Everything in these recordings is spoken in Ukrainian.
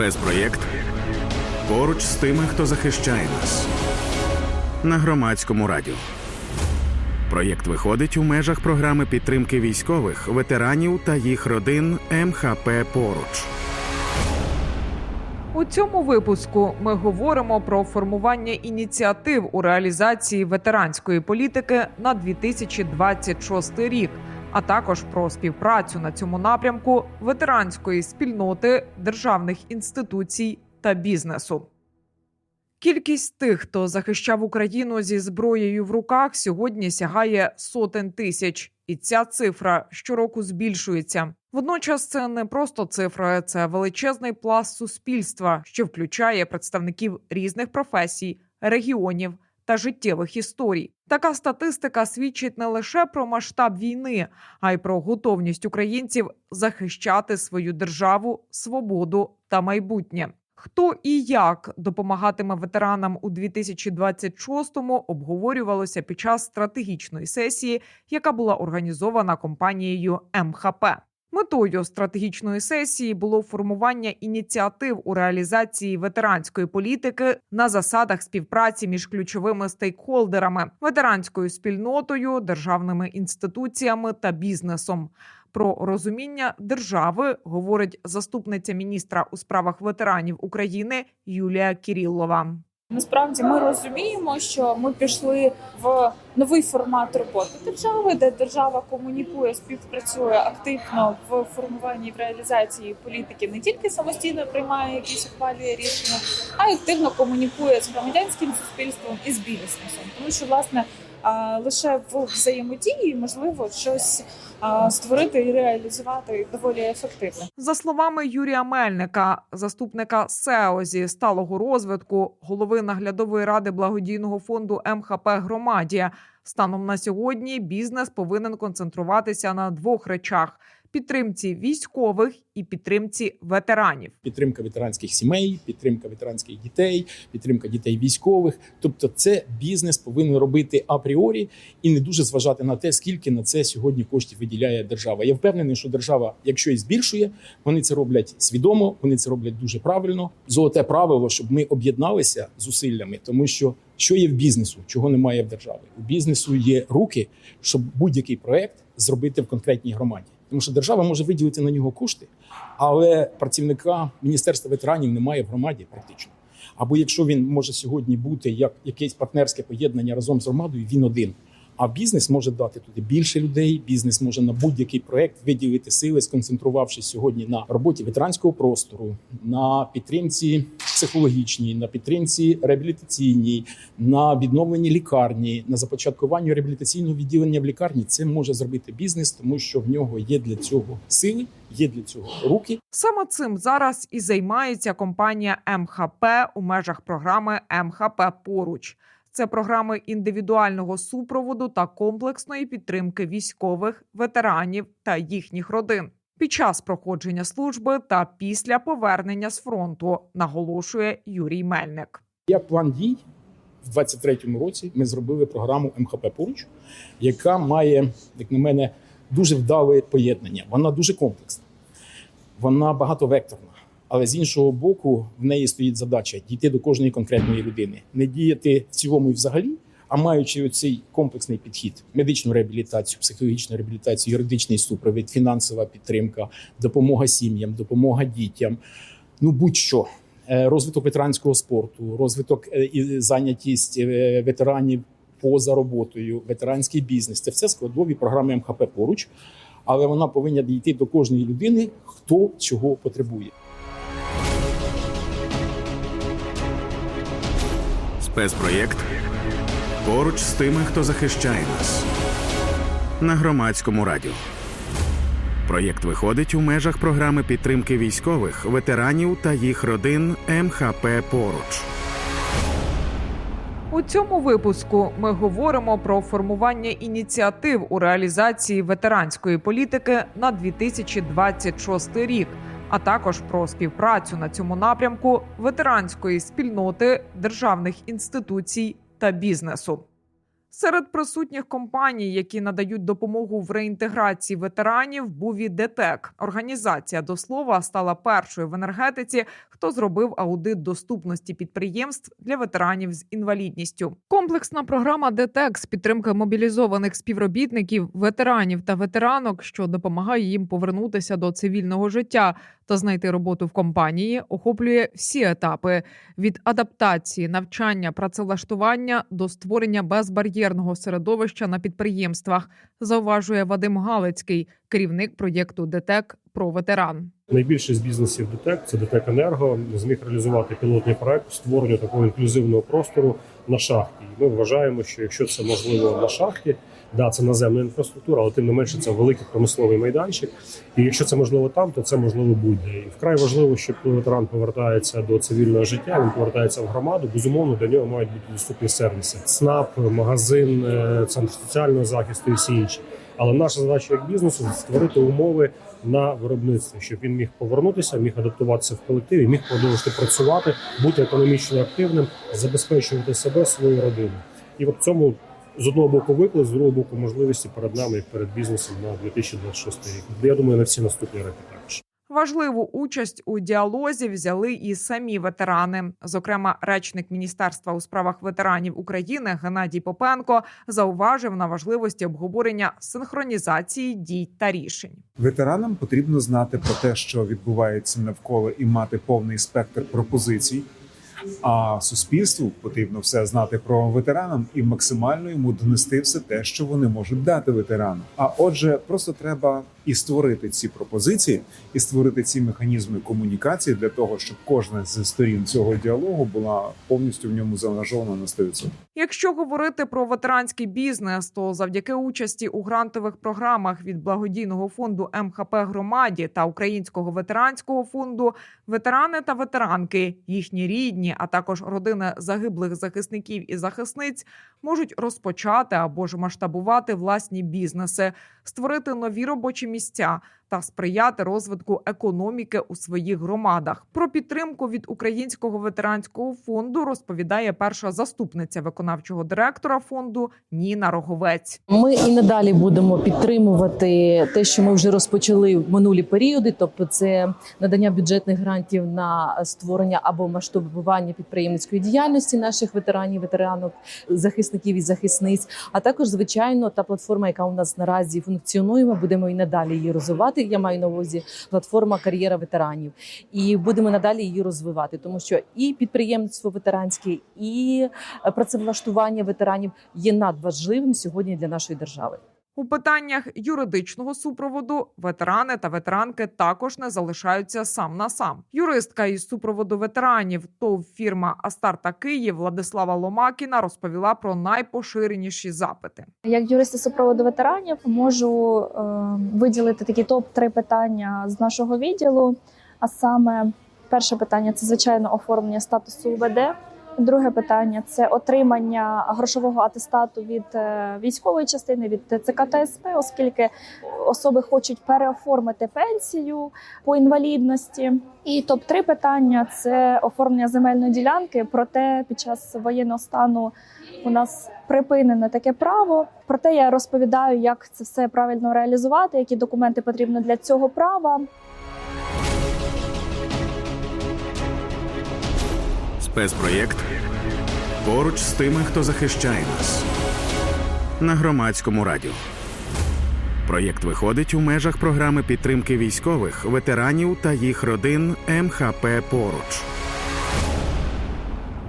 Спецпроєкт поруч з тими, хто захищає нас на громадському радіо. Проєкт виходить у межах програми підтримки військових, ветеранів та їх родин МХП Поруч. У цьому випуску ми говоримо про формування ініціатив у реалізації ветеранської політики на 2026 рік, а також про співпрацю на цьому напрямку ветеранської спільноти, державних інституцій та бізнесу. Кількість тих, хто захищав Україну зі зброєю в руках, сьогодні сягає сотень тисяч, і ця цифра щороку збільшується. Водночас це не просто цифра, це величезний пласт суспільства, що включає представників різних професій, регіонів та життєвих історій. Така статистика свідчить не лише про масштаб війни, а й про готовність українців захищати свою державу, свободу та майбутнє. Хто і як допомагатиме ветеранам у 2026-му обговорювалося під час стратегічної сесії, яка була організована компанією МХП. Метою стратегічної сесії було формування ініціатив у реалізації ветеранської політики на засадах співпраці між ключовими стейкхолдерами, ветеранською спільнотою, державними інституціями та бізнесом. Про розуміння держави говорить заступниця міністра у справах ветеранів України Юлія Кіріллова. Насправді ми розуміємо, що ми пішли в новий формат роботи держави, де держава комунікує, співпрацює активно в формуванні і в реалізації політики, не тільки самостійно приймає якісь ухвалює рішення, а й активно комунікує з громадянським суспільством і з бізнесом. Тому що власне лише в взаємодії можливо щось а, створити і реалізувати доволі ефективно. За словами Юрія Мельника, заступника СЕО зі сталого розвитку, голови наглядової ради благодійного фонду МХП Громадія, станом на сьогодні бізнес повинен концентруватися на двох речах: підтримці військових і підтримці ветеранів. підтримка ветеранських сімей, підтримка ветеранських дітей, підтримка дітей військових. Тобто, це бізнес повинен робити апріорі і не дуже зважати на те, скільки на це сьогодні коштів виділяє держава. Я впевнений, що держава, якщо і збільшує, вони це роблять свідомо, вони це роблять дуже правильно. Золоте правило, щоб ми об'єдналися зусиллями, тому що що є в бізнесу, чого немає в державі. У бізнесу є руки, щоб будь-який проект зробити в конкретній громаді. Тому що держава може виділити на нього кошти, але працівника міністерства ветеранів немає в громаді практично. Або якщо він може сьогодні бути як якесь партнерське поєднання разом з громадою, він один. А бізнес може дати туди більше людей. Бізнес може на будь-який проект виділити сили, сконцентрувавшись сьогодні на роботі ветеранського простору, на підтримці психологічній, на підтримці реабілітаційній, на відновленні лікарні, на започаткуванні реабілітаційного відділення в лікарні. Це може зробити бізнес, тому що в нього є для цього сили, є для цього руки. Саме цим зараз і займається компанія МХП у межах програми МХП Поруч. Це програми індивідуального супроводу та комплексної підтримки військових, ветеранів та їхніх родин під час проходження служби та після повернення з фронту, наголошує Юрій Мельник. Як план дій в 23-му році ми зробили програму МХП поруч, яка має, як на мене, дуже вдале поєднання. Вона дуже комплексна, вона багатовекторна. Але з іншого боку, в неї стоїть задача дійти до кожної конкретної людини, не діяти в цілому і взагалі, а маючи оцей комплексний підхід: медичну реабілітацію, психологічну реабілітацію, юридичний супровід, фінансова підтримка, допомога сім'ям, допомога дітям. Ну будь-що. Е, розвиток ветеранського спорту, розвиток е, і зайнятість е, ветеранів поза роботою, ветеранський бізнес це все складові програми МХП поруч, але вона повинна дійти до кожної людини, хто чого потребує. Спецпроєкт поруч з тими, хто захищає нас на громадському радіо. Проєкт виходить у межах програми підтримки військових, ветеранів та їх родин МХП Поруч. У цьому випуску ми говоримо про формування ініціатив у реалізації ветеранської політики на 2026 рік, а також про співпрацю на цьому напрямку ветеранської спільноти, державних інституцій та бізнесу. Серед присутніх компаній, які надають допомогу в реінтеграції ветеранів, був і ДТЕК. Організація до слова стала першою в енергетиці, хто зробив аудит доступності підприємств для ветеранів з інвалідністю. Комплексна програма ДТЕК з підтримки мобілізованих співробітників, ветеранів та ветеранок, що допомагає їм повернутися до цивільного життя та знайти роботу в компанії, охоплює всі етапи від адаптації, навчання, працевлаштування до створення безбар'єрного середовища на підприємствах, зауважує Вадим Галицький, керівник проєкту ДТЕК про ветеран. Найбільший з бізнесів ДТЕК це ДТЕК Енерго зміг реалізувати пілотний проект створення такого інклюзивного простору на шахті. Ми вважаємо, що якщо це можливо на шахті, да, це наземна інфраструктура, але тим не менше це великий промисловий майданчик. І якщо це можливо там, то це можливо будь-де. І вкрай важливо, що коли ветеран повертається до цивільного життя, він повертається в громаду. Безумовно, для нього мають бути доступні сервіси: ЦНАП, магазин, е, центр соціального захисту і всі інші. Але наша задача як бізнесу створити умови на виробництві, щоб він міг повернутися, міг адаптуватися в колективі, міг продовжити працювати, бути економічно активним, забезпечувати себе, свою родину. І в цьому з одного боку виклик, з другого боку можливості перед нами і перед бізнесом на 2026 рік. Я думаю, на всі наступні роки. Важливу участь у діалозі взяли і самі ветерани. Зокрема, речник Міністерства у справах ветеранів України Геннадій Попенко зауважив на важливості обговорення синхронізації дій та рішень. Ветеранам потрібно знати про те, що відбувається навколо, і мати повний спектр пропозицій. А суспільству потрібно все знати про ветеранам і максимально йому донести все те, що вони можуть дати ветерану. А отже, просто треба і створити ці пропозиції, і створити ці механізми комунікації для того, щоб кожна з сторін цього діалогу була повністю в ньому заангажована на 100%. Якщо говорити про ветеранський бізнес, то завдяки участі у грантових програмах від благодійного фонду МХП громаді та Українського ветеранського фонду ветерани та ветеранки, їхні рідні, а також родини загиблих захисників і захисниць можуть розпочати або ж масштабувати власні бізнеси, створити нові робочі місця місця та сприяти розвитку економіки у своїх громадах. Про підтримку від Українського ветеранського фонду розповідає перша заступниця виконавчого директора фонду Ніна Роговець. Ми і надалі будемо підтримувати те, що ми вже розпочали в минулі періоди, тобто це надання бюджетних грантів на створення або масштабування підприємницької діяльності наших ветеранів, ветеранок, захисників і захисниць. А також, звичайно, та платформа, яка у нас наразі функціонує, ми будемо і надалі її розвивати. Я маю на увазі платформа кар'єра ветеранів, і будемо надалі її розвивати, тому що і підприємництво ветеранське, і е, працевлаштування ветеранів є надважливим сьогодні для нашої держави. У питаннях юридичного супроводу ветерани та ветеранки також не залишаються сам на сам. Юристка із супроводу ветеранів ТОВ фірма Астарта Київ Владислава Ломакіна розповіла про найпоширеніші запити. Як юристи супроводу ветеранів можу е, виділити такі топ 3 питання з нашого відділу. А саме, перше питання це звичайно оформлення статусу УВД. Друге питання це отримання грошового атестату від е, військової частини від ТЦК та СП, оскільки особи хочуть переоформити пенсію по інвалідності. І топ 3 питання це оформлення земельної ділянки. Проте під час воєнного стану у нас припинене таке право. Проте я розповідаю, як це все правильно реалізувати, які документи потрібно для цього права. Спецпроєкт поруч з тими, хто захищає нас на громадському радіо. Проєкт виходить у межах програми підтримки військових, ветеранів та їх родин МХП Поруч.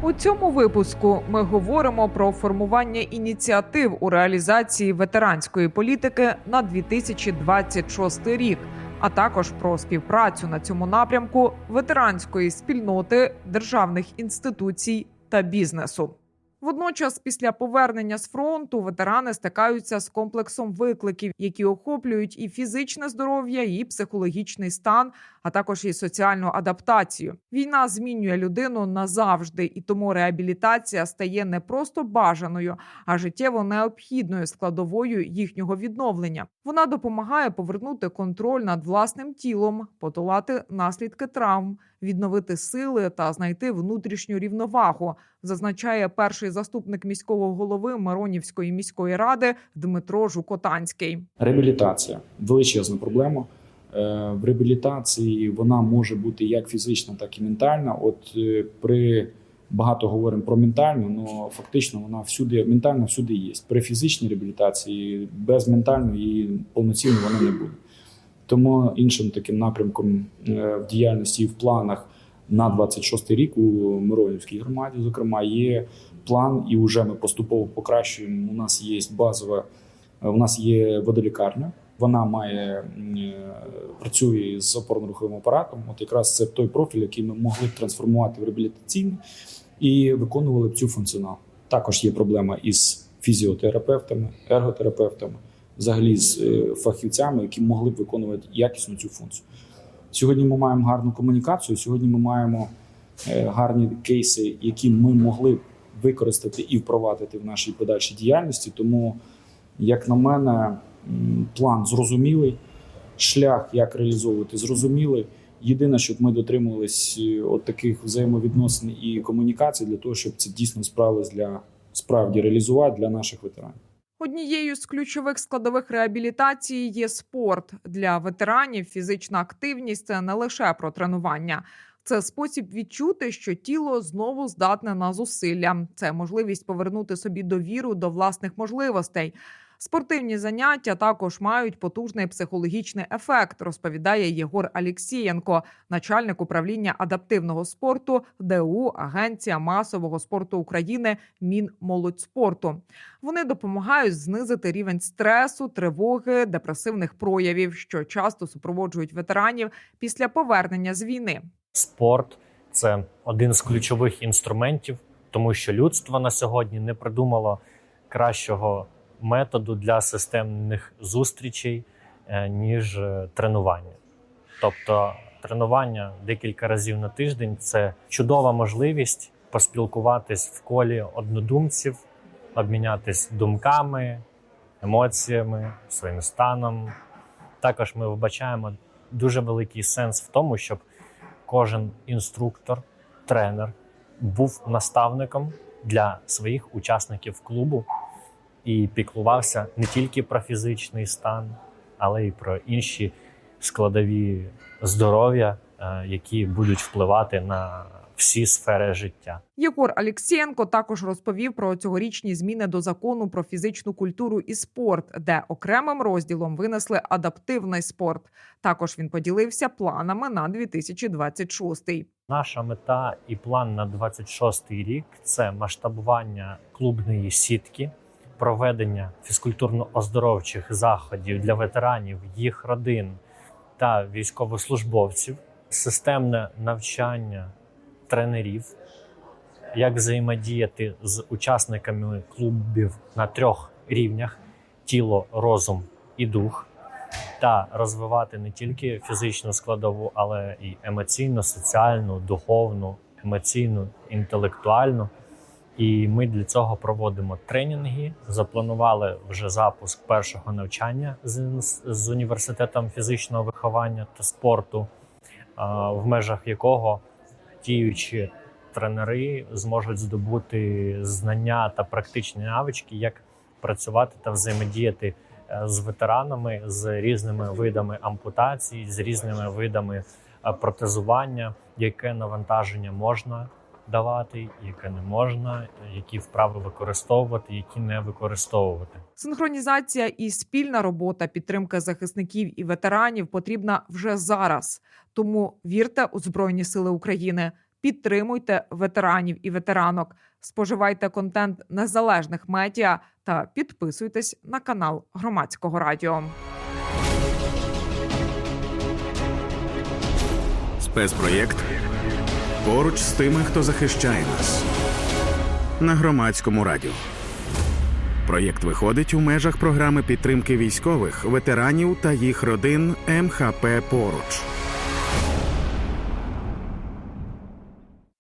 У цьому випуску ми говоримо про формування ініціатив у реалізації ветеранської політики на 2026 рік, а також про співпрацю на цьому напрямку ветеранської спільноти, державних інституцій та бізнесу. Водночас, після повернення з фронту, ветерани стикаються з комплексом викликів, які охоплюють і фізичне здоров'я, і психологічний стан, а також і соціальну адаптацію. Війна змінює людину назавжди, і тому реабілітація стає не просто бажаною, а життєво необхідною складовою їхнього відновлення. Вона допомагає повернути контроль над власним тілом, подолати наслідки травм, відновити сили та знайти внутрішню рівновагу, зазначає перший заступник міського голови Миронівської міської ради Дмитро Жукотанський. Реабілітація величезна проблема. Е, В реабілітації вона може бути як фізична, так і ментальна. От е, при багато говоримо про ментальну, але фактично вона всюди ментальна всюди є. При фізичній реабілітації без ментальної повноцінно вона не буде. Тому іншим таким напрямком е, в діяльності і в планах на 26 рік у Миронівській громаді, зокрема, є план, і вже ми поступово покращуємо. У нас є базова, е, у нас є водолікарня. Вона має е, працює з опорно-руховим апаратом. От якраз це той профіль, який ми могли б трансформувати в реабілітаційний і виконували б цю функціонал. Також є проблема із фізіотерапевтами, ерготерапевтами, взагалі з е, фахівцями, які могли б виконувати якісно цю функцію. Сьогодні ми маємо гарну комунікацію. Сьогодні ми маємо е, гарні кейси, які ми могли б використати і впровадити в нашій подальшій діяльності. Тому, як на мене, план зрозумілий, шлях, як реалізовувати, зрозумілий. Єдине, щоб ми дотримувались е, от таких взаємовідносин і комунікацій для того, щоб це дійсно справилось для справді реалізувати для наших ветеранів. Однією з ключових складових реабілітації є спорт для ветеранів. Фізична активність це не лише про тренування. Це спосіб відчути, що тіло знову здатне на зусилля. Це можливість повернути собі довіру до власних можливостей. Спортивні заняття також мають потужний психологічний ефект, розповідає Єгор Алєксієнко, начальник управління адаптивного спорту ДУ Агенція масового спорту України Мінмолодьспорту. Вони допомагають знизити рівень стресу, тривоги, депресивних проявів, що часто супроводжують ветеранів після повернення з війни. Спорт це один з ключових інструментів, тому що людство на сьогодні не придумало кращого методу для системних зустрічей, е, ніж е, тренування. Тобто, тренування декілька разів на тиждень це чудова можливість поспілкуватись в колі однодумців, обмінятись думками, емоціями, своїм станом. Також ми вбачаємо дуже великий сенс в тому, щоб кожен інструктор, тренер був наставником для своїх учасників клубу і піклувався не тільки про фізичний стан, але й про інші складові здоров'я, е, які будуть впливати на всі сфери життя. Єгор Алєксєнко також розповів про цьогорічні зміни до закону про фізичну культуру і спорт, де окремим розділом винесли адаптивний спорт. Також він поділився планами на 2026. Наша мета і план на 26-й рік це масштабування клубної сітки, проведення фізкультурно-оздоровчих заходів для ветеранів, їх родин та військовослужбовців, системне навчання тренерів, як взаємодіяти з учасниками клубів на трьох рівнях: тіло, розум і дух. Та розвивати не тільки фізичну складову, але і емоційну, соціальну, духовну, емоційну, інтелектуальну. І ми для цього проводимо тренінги. Запланували вже запуск першого навчання з, університетом фізичного виховання та спорту, в межах якого діючі тренери зможуть здобути знання та практичні навички, як працювати та взаємодіяти е, з ветеранами з різними видами ампутацій, з різними видами е, протезування, яке навантаження можна давати, яке не можна, які вправи використовувати, які не використовувати. Синхронізація і спільна робота підтримки захисників і ветеранів потрібна вже зараз. Тому вірте у Збройні Сили України, підтримуйте ветеранів і ветеранок, споживайте контент незалежних медіа та підписуйтесь на канал Громадського радіо. Спецпроєкт поруч з тими, хто захищає нас на громадському радіо. Проєкт виходить у межах програми підтримки військових, ветеранів та їх родин МХП Поруч.